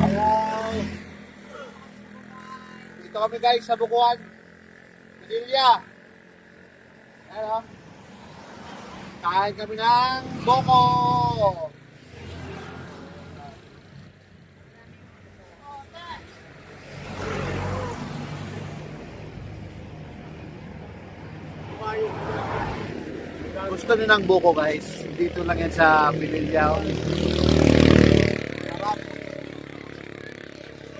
Ayaw. Dito kami guys sa Bukuan. Manila. Ano? Kain kami ng boko. Gusto niyo ng buko guys. Dito lang yan sa Pinilyaw.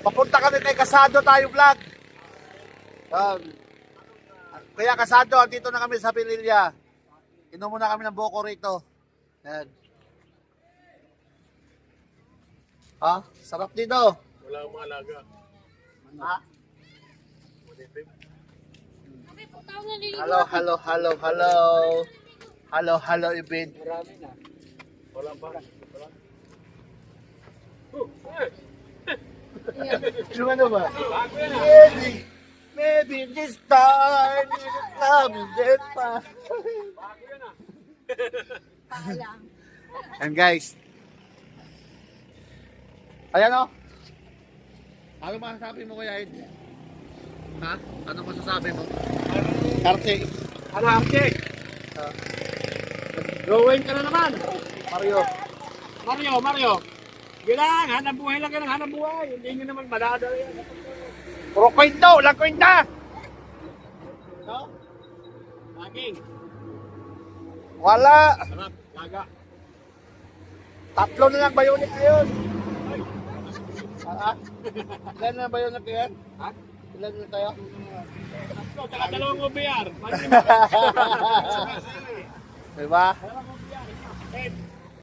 Papunta kami kay Kasado tayo vlog. Um, kaya Kasado, dito na kami sa Pinilya. Inom muna kami ng buko rito. Yan. Ha? Sarap dito. Wala akong mga alaga. Ha? Hello, hello, hello, hello. Hello, hello, Ibin. Marami na. Wala pa. Wala. Oh, eh. Yung ano ba? Maybe, maybe this time, love is dead pa. Ah. And guys, ayan o. Ano masasabi mo kuya Ed? Ha? Ano masasabi mo? Karte. Ano, Arche? Ah. Drawing ka na naman. Mario. Mario, Mario. Gilang, hanap buhay lang yan ang hanap buhay. Hindi nyo naman madadala yan. Puro kwento, walang kwenta. No? Laging. Wala. Sarap. Laga. Tatlo na lang bayonik ngayon. Ha? Ilan na bayonik ngayon? Ha? Ilan na tayo? Tatlo, tsaka dalawang OBR. Diba? Dalawang OBR. Ed,